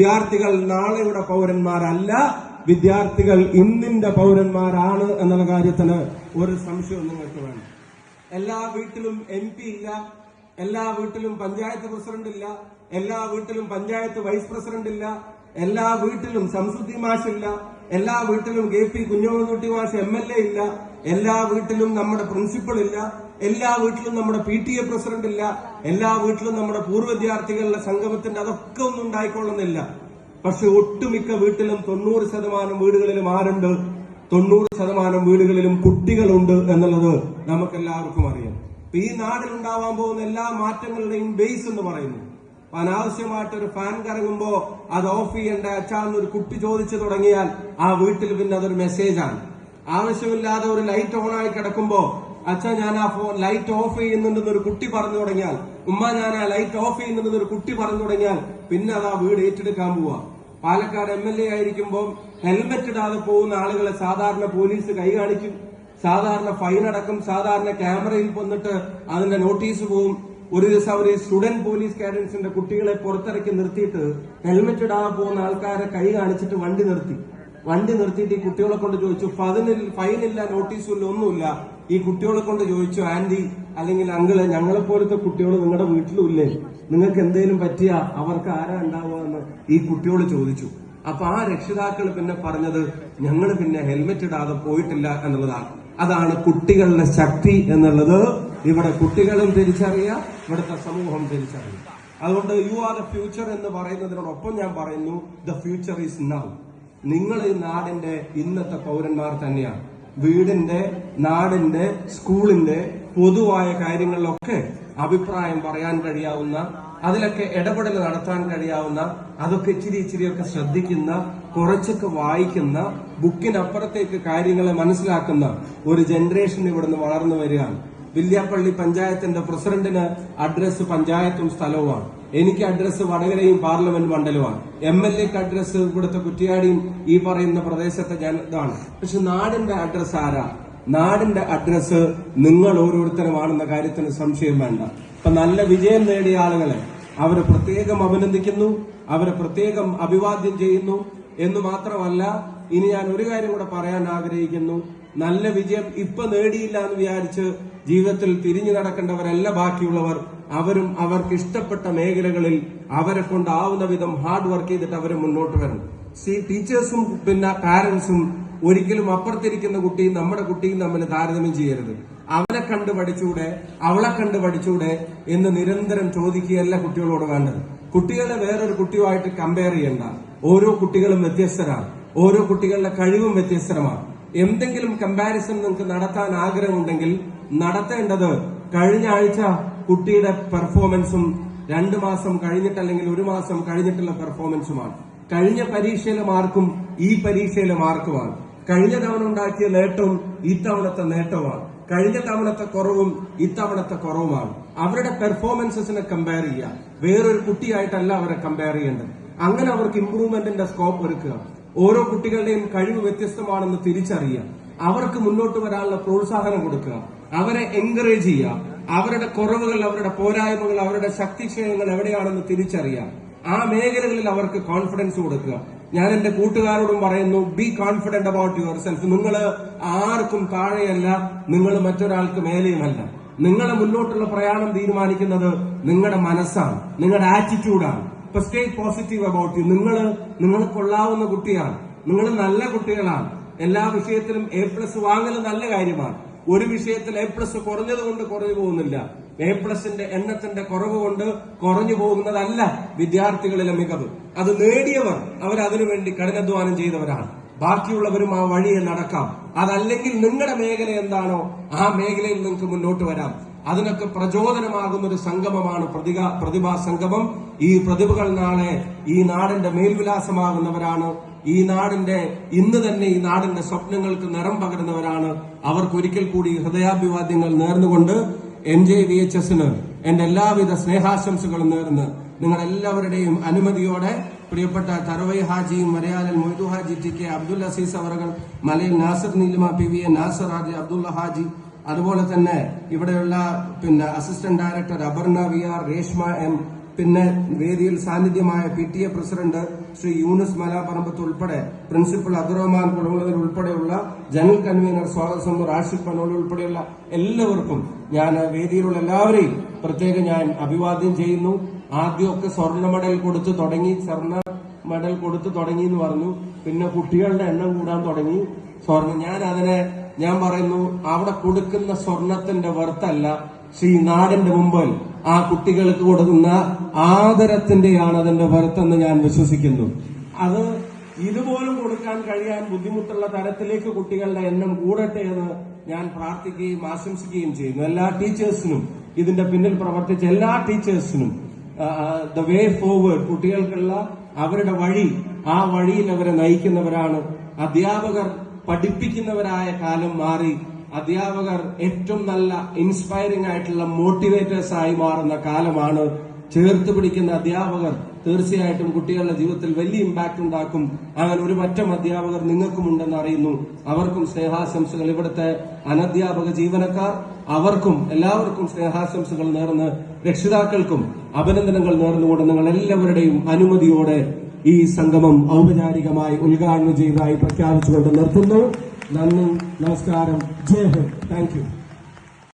വിദ്യാർത്ഥികൾ നാളെയുടെ പൗരന്മാരല്ല വിദ്യാർത്ഥികൾ ഇന്നിന്റെ പൗരന്മാരാണ് എന്നുള്ള കാര്യത്തിന് ഒരു സംശയവും നിങ്ങൾക്ക് വേണം എല്ലാ വീട്ടിലും എം പി ഇല്ല എല്ലാ വീട്ടിലും പഞ്ചായത്ത് പ്രസിഡന്റ് ഇല്ല എല്ലാ വീട്ടിലും പഞ്ചായത്ത് വൈസ് പ്രസിഡന്റ് ഇല്ല എല്ലാ വീട്ടിലും സംസുദ്ധി മാഷില്ല എല്ലാ വീട്ടിലും കെ പി കുഞ്ഞോമൻകുട്ടി മാഷ് എം എൽ എ ഇല്ല എല്ലാ വീട്ടിലും നമ്മുടെ പ്രിൻസിപ്പൾ ഇല്ല എല്ലാ വീട്ടിലും നമ്മുടെ പി ടി എ പ്രസിഡന്റ് ഇല്ല എല്ലാ വീട്ടിലും നമ്മുടെ പൂർവ വിദ്യാർത്ഥികളുടെ സംഗമത്തിന്റെ അതൊക്കെ ഒന്നും ഉണ്ടായിക്കൊള്ളുന്നില്ല. പക്ഷെ ഒട്ടുമിക്ക വീട്ടിലും തൊണ്ണൂറ് ശതമാനം വീടുകളിലും ആരുണ്ട്? തൊണ്ണൂറ് ശതമാനം വീടുകളിലും കുട്ടികളുണ്ട് എന്നുള്ളത് നമുക്ക് എല്ലാവർക്കും അറിയാം ഈ നാട്ടിൽ ഉണ്ടാവാൻ പോകുന്ന എല്ലാ മാറ്റങ്ങളുടെയും ബേസ് എന്ന് പറയുന്നു. അനാവശ്യമായിട്ട് ഒരു ഫാൻ കറങ്ങുമ്പോ അത് ഓഫ് ചെയ്യേണ്ട അച്ഛാന്ന് ഒരു കുട്ടി ചോദിച്ചു തുടങ്ങിയാൽ ആ വീട്ടിൽ പിന്നെ അതൊരു മെസ്സേജാണ് ആവശ്യമില്ലാതെ ഒരു ലൈറ്റ് ഓൺ ആയി കിടക്കുമ്പോ അച്ഛ ഞാൻ ആ ഫോൺ ലൈറ്റ് ഓഫ് ചെയ്യുന്നുണ്ടെന്ന് ഒരു കുട്ടി പറഞ്ഞു തുടങ്ങിയാൽ ഉമ്മ ഞാൻ ആ ലൈറ്റ് ഓഫ് ചെയ്യുന്നുണ്ടെന്ന് ഒരു കുട്ടി പറഞ്ഞു തുടങ്ങിയാൽ പിന്നെ അത് ആ വീട് ഏറ്റെടുക്കാൻ പോവാ. പാലക്കാട് എം എൽ എ ആയിരിക്കുമ്പോൾ ഹെൽമെറ്റ് ഇടാതെ പോകുന്ന ആളുകളെ സാധാരണ പോലീസ് കൈ കാണിക്കും. സാധാരണ ഫൈൻ അടക്കം സാധാരണ ക്യാമറയിൽ വന്നിട്ട് അതിന്റെ നോട്ടീസ് പോവും. ഒരു ദിവസം അവർ സ്റ്റുഡന്റ് പോലീസ് കാഡൻസിന്റെ കുട്ടികളെ പുറത്തിറക്കി നിർത്തിയിട്ട് ഹെൽമെറ്റ് ഇടാതെ പോകുന്ന ആൾക്കാരെ കൈ കാണിച്ചിട്ട് വണ്ടി നിർത്തി. വണ്ടി നിർത്തിയിട്ട് ഈ കുട്ടികളെ കൊണ്ട് ചോദിച്ചു ഫൈനില്ല നോട്ടീസും ഇല്ല ഒന്നുമില്ല. ഈ കുട്ടികളെ കൊണ്ട് ചോദിച്ചു ആന്റി അല്ലെങ്കിൽ അങ്കിൾ ഞങ്ങളെ പോലത്തെ കുട്ടികൾ നിങ്ങളുടെ വീട്ടിലും ഇല്ലേ നിങ്ങൾക്ക് എന്തെങ്കിലും പറ്റിയ അവർക്ക് ആരാ ഉണ്ടാവുക ഈ കുട്ടിയോട് ചോദിച്ചു. അപ്പൊ ആ രക്ഷിതാക്കൾ പിന്നെ പറഞ്ഞത് ഞങ്ങൾ പിന്നെ ഹെൽമെറ്റ് ഇടാതെ പോയിട്ടില്ല എന്നുള്ളതാണ്. അതാണ് കുട്ടികളുടെ ശക്തി എന്നുള്ളത്. ഇവിടെ കുട്ടികളും തിരിച്ചറിയുക ഇവിടുത്തെ സമൂഹം തിരിച്ചറിയുക. അതുകൊണ്ട് യു ആർ ദ ഫ്യൂച്ചർ എന്ന് പറയുന്നതിനോടൊപ്പം ഞാൻ പറയുന്നു ദ ഫ്യൂച്ചർ ഈസ് നൗ നിങ്ങൾ ഈ നാടിന്റെ ഇന്നത്തെ പൗരന്മാർ തന്നെയാണ്. വീടിന്റെ നാടിന്റെ സ്കൂളിന്റെ പൊതുവായ കാര്യങ്ങളിലൊക്കെ അഭിപ്രായം പറയാൻ കഴിയാവുന്ന അതിലൊക്കെ ഇടപെടൽ നടത്താൻ കഴിയാവുന്ന അതൊക്കെ ഇച്ചിരി ഇച്ചിരിയൊക്കെ ശ്രദ്ധിക്കുന്ന കുറച്ചൊക്കെ വായിക്കുന്ന ബുക്കിനപ്പുറത്തേക്ക് കാര്യങ്ങളെ മനസ്സിലാക്കുന്ന ഒരു ജനറേഷൻ ഇവിടുന്ന് വളർന്നു വരികയാണ്. വില്യാപ്പള്ളി പഞ്ചായത്തിന്റെ പ്രസിഡന്റിന് അഡ്രസ് പഞ്ചായത്തും സ്ഥലവുമാണ്. എനിക്ക് അഡ്രസ് വടകരയും പാർലമെന്റ് മണ്ഡലമാണ് എം എൽ എക്ക് അഡ്രസ് ഇവിടുത്തെ കുറ്റിയാടിയും ഈ പറയുന്ന പ്രദേശത്തെ ഞാൻ ഇതാണ്. പക്ഷെ നാടിന്റെ അഡ്രസ് ആരാ? നാടിന്റെ അഡ്രസ് നിങ്ങൾ ഓരോരുത്തരുമാണെന്ന കാര്യത്തിന് സംശയം വേണ്ട. ഇപ്പൊ നല്ല വിജയം നേടിയ ആളുകളെ അവരെ പ്രത്യേകം അഭിനന്ദിക്കുന്നു അവരെ പ്രത്യേകം അഭിവാദ്യം ചെയ്യുന്നു എന്ന് മാത്രമല്ല ഇനി ഞാൻ ഒരു കാര്യം കൂടെ പറയാൻ ആഗ്രഹിക്കുന്നു. നല്ല വിജയം ഇപ്പൊ നേടിയില്ല എന്ന് വിചാരിച്ച് ജീവിതത്തിൽ തിരിഞ്ഞു നടക്കേണ്ടവരല്ല ബാക്കിയുള്ളവർ. അവരും അവർക്ക് ഇഷ്ടപ്പെട്ട മേഖലകളിൽ അവരെ കൊണ്ടാവുന്ന വിധം ഹാർഡ് വർക്ക് ചെയ്തിട്ട് അവർ മുന്നോട്ട് വരണം. സി ടീച്ചേഴ്സും പിന്നെ പാരന്റ്സും ഒരിക്കലും അപ്പുറത്തിരിക്കുന്ന കുട്ടിയും നമ്മുടെ കുട്ടിയും തമ്മിൽ താരതമ്യം ചെയ്യരുത്. അവനെ കണ്ട് പഠിച്ചൂടെ അവളെ കണ്ട് പഠിച്ചൂടെ എന്ന് നിരന്തരം ചോദിക്കുകയല്ല കുട്ടികളോട് വേണ്ടത്. കുട്ടികളെ വേറൊരു കുട്ടിയുമായിട്ട് കമ്പയർ ചെയ്യണ്ട. ഓരോ കുട്ടികളും വ്യത്യസ്തരാണ്. ഓരോ കുട്ടികളുടെ കഴിവും വ്യത്യസ്തമാണ് എന്തെങ്കിലും കമ്പാരിസൺ നിങ്ങൾക്ക് നടത്താൻ ആഗ്രഹമുണ്ടെങ്കിൽ നടത്തേണ്ടത് കഴിഞ്ഞ ആഴ്ച കുട്ടിയുടെ പെർഫോമൻസും രണ്ടു മാസം കഴിഞ്ഞിട്ടല്ലെങ്കിൽ ഒരു മാസം കഴിഞ്ഞിട്ടുള്ള പെർഫോമൻസുമാണ് കഴിഞ്ഞ പരീക്ഷയിലെ മാർക്കും ഈ പരീക്ഷയിലെ മാർക്കുമാണ്. കഴിഞ്ഞ തവണ ഉണ്ടാക്കിയ നേട്ടവും ഇത്തവണത്തെ നേട്ടവുമാണ്. കഴിഞ്ഞ തവണത്തെ കുറവും ഇത്തവണത്തെ കുറവുമാണ്. അവരുടെ പെർഫോമൻസസിനെ കമ്പയർ ചെയ്യുക. വേറൊരു കുട്ടിയായിട്ടല്ല അവരെ കമ്പയർ ചെയ്യേണ്ടത്. അങ്ങനെ അവർക്ക് ഇംപ്രൂവ്മെന്റിന്റെ സ്കോപ്പ് ഒരുക്കുക. ഓരോ കുട്ടികളുടെയും കഴിവ് വ്യത്യസ്തമാണെന്ന് തിരിച്ചറിയുക. അവർക്ക് മുന്നോട്ട് വരാനുള്ള പ്രോത്സാഹനം കൊടുക്കുക. അവരെ എൻകറേജ് ചെയ്യുക. അവരുടെ കുറവുകൾ അവരുടെ പോരായ്മകൾ അവരുടെ ശക്തിക്ഷയങ്ങൾ എവിടെയാണെന്ന് തിരിച്ചറിയാം. ആ മേഖലകളിൽ അവർക്ക് കോൺഫിഡൻസ് കൊടുക്കുക. ഞാൻ എന്റെ കൂട്ടുകാരോടും പറയുന്നു be confident about yourself നിങ്ങൾ ആർക്കും താഴെയല്ല നിങ്ങൾ മറ്റൊരാൾക്ക് മേലെയുമല്ല. നിങ്ങളെ മുന്നോട്ടുള്ള പ്രയാണം തീരുമാനിക്കുന്നത് നിങ്ങളുടെ മനസ്സാണ് നിങ്ങളുടെ ആറ്റിറ്റ്യൂഡാണ് ഇപ്പൊ സ്റ്റേ പോസിറ്റീവ് അബൌട്ട് യു നിങ്ങൾ നിങ്ങൾ കൊള്ളാവുന്ന കുട്ടിയാണ്. നിങ്ങൾ നല്ല കുട്ടികളാണ്. എല്ലാ വിഷയത്തിലും എ പ്ലസ് വാങ്ങൽ നല്ല കാര്യമാണ്. ഒരു വിഷയത്തിൽ എ പ്ലസ് കുറഞ്ഞത് കൊണ്ട് കുറഞ്ഞു പോകുന്നില്ല. എ പ്ലസിന്റെ എണ്ണത്തിന്റെ കുറവ് കൊണ്ട് കുറഞ്ഞു പോകുന്നതല്ല വിദ്യാർത്ഥികളിലെ മികവ്. അത് നേടിയവർ അവർ അതിനുവേണ്ടി കഠിനാധ്വാനം ചെയ്തവരാണ്. ബാക്കിയുള്ളവരും ആ വഴിയെ നടക്കാം. അതല്ലെങ്കിൽ നിങ്ങളുടെ മേഖല എന്താണോ ആ മേഖലയിൽ നിങ്ങൾക്ക് മുന്നോട്ട് വരാം. അതിനൊക്കെ പ്രചോദനമാകുന്ന ഒരു സംഗമമാണ് പ്രതിക പ്രതിഭാ സംഗമം. ഈ പ്രതിഭകൾ നാളെ ഈ നാടിന്റെ മേൽവിലാസമാകുന്നവരാണ്. ഈ നാടിന്റെ ഇന്ന് തന്നെ ഈ നാടിന്റെ സ്വപ്നങ്ങൾക്ക് നിറം പകരുന്നവരാണ് അവർക്ക് ഒരിക്കൽ കൂടി ഹൃദയാഭിവാദ്യങ്ങൾ നേർന്നുകൊണ്ട് എൻ ജെ വി എച്ച് എസിന് എന്റെ എല്ലാവിധ സ്നേഹാശംസകളും നേർന്ന് നിങ്ങൾ എല്ലാവരുടെയും അനുമതിയോടെ പ്രിയപ്പെട്ട തറവൈ ഹാജിയും മലയാളൻ മൊയ്തു ഹാജി ടി കെ അബ്ദുൽ അസീസ് അവറുകൾ Malayil Nasar Neelima P V A Nasar Haji Abdulla Haji അതുപോലെ തന്നെ ഇവിടെയുള്ള പിന്നെ assistant director Aparna V R Reshma M പിന്നെ വേദിയിൽ സാന്നിധ്യമായ P T A president Shri Yunis Malaparambath ഉൾപ്പെടെ പ്രിൻസിപ്പൽ അബ്ദുറഹ്മാൻ കുളമുള്ളവർ ഉൾപ്പെടെയുള്ള ജനറൽ കൺവീനർ സ്വാഗത ആഷിഫ് പനോളി ഉൾപ്പെടെയുള്ള എല്ലാവർക്കും ഞാൻ വേദിയിലുള്ള എല്ലാവരെയും പ്രത്യേകം ഞാൻ അഭിവാദ്യം ചെയ്യുന്നു. ആദ്യമൊക്കെ സ്വർണ മെഡൽ കൊടുത്തു തുടങ്ങി സ്വർണ മെഡൽ കൊടുത്തു തുടങ്ങി എന്ന് പറഞ്ഞു. പിന്നെ കുട്ടികളുടെ എണ്ണം കൂടാൻ തുടങ്ങി. സ്വർണം ഞാൻ അതിനെ ഞാൻ പറയുന്നു അവിടെ കൊടുക്കുന്ന സ്വർണത്തിന്റെ വർത്തല്ല ശ്രീ നാടിന്റെ മുമ്പിൽ. ആ കുട്ടികൾക്ക് കൊടുക്കുന്ന ആദരത്തിന്റെയാണ് അതിന്റെ വർത്തെന്ന് ഞാൻ വിശ്വസിക്കുന്നു. അത് ഇതുപോലും കൊടുക്കാൻ കഴിയാൻ ബുദ്ധിമുട്ടുള്ള തരത്തിലേക്ക് കുട്ടികളുടെ എണ്ണം കൂടട്ടെ എന്ന് ഞാൻ പ്രാർത്ഥിക്കുകയും ആശംസിക്കുകയും ചെയ്യുന്നു. എല്ലാ ടീച്ചേഴ്സിനും ഇതിന്റെ പിന്നിൽ പ്രവർത്തിച്ച എല്ലാ ടീച്ചേഴ്സിനും ദ വേ ഫോർവേഡ് കുട്ടികൾക്കുള്ള അവരുടെ വഴി ആ വഴിയിൽ അവരെ നയിക്കുന്നവരാണ് അധ്യാപകർ. പഠിപ്പിക്കുന്നവരായ കാലം മാറി അധ്യാപകർ ഏറ്റവും നല്ല ഇൻസ്പയറിംഗ് ആയിട്ടുള്ള മോട്ടിവേറ്റേഴ്സ് ആയി മാറുന്ന കാലമാണ് ചേർത്ത് പിടിക്കുന്ന അധ്യാപകർ. തീർച്ചയായിട്ടും കുട്ടികളുടെ ജീവിതത്തിൽ വലിയ ഇമ്പാക്ട് ഉണ്ടാക്കും. അങ്ങനെ ഒരു മറ്റം അധ്യാപകർ നിങ്ങൾക്കും ഉണ്ടെന്ന് അറിയുന്നു. അവർക്കും സ്നേഹാശംസകൾ. ഇവിടുത്തെ അനധ്യാപക ജീവനക്കാർ അവർക്കും എല്ലാവർക്കും സ്നേഹാശംസകൾ നേർന്ന് രക്ഷിതാക്കൾക്കും അഭിനന്ദനങ്ങൾ നേർന്നുകൊണ്ട് നിങ്ങൾ എല്ലാവരുടെയും അനുമതിയോടെ ഈ സംഗമം ഔപചാരികമായി ഉദ്ഘാടനം ചെയ്തതായി പ്രഖ്യാപിച്ചുകൊണ്ട് നിർത്തുന്നു. നന്ദി നമസ്കാരം. ജയ് ഹിന്ദ്. താങ്ക്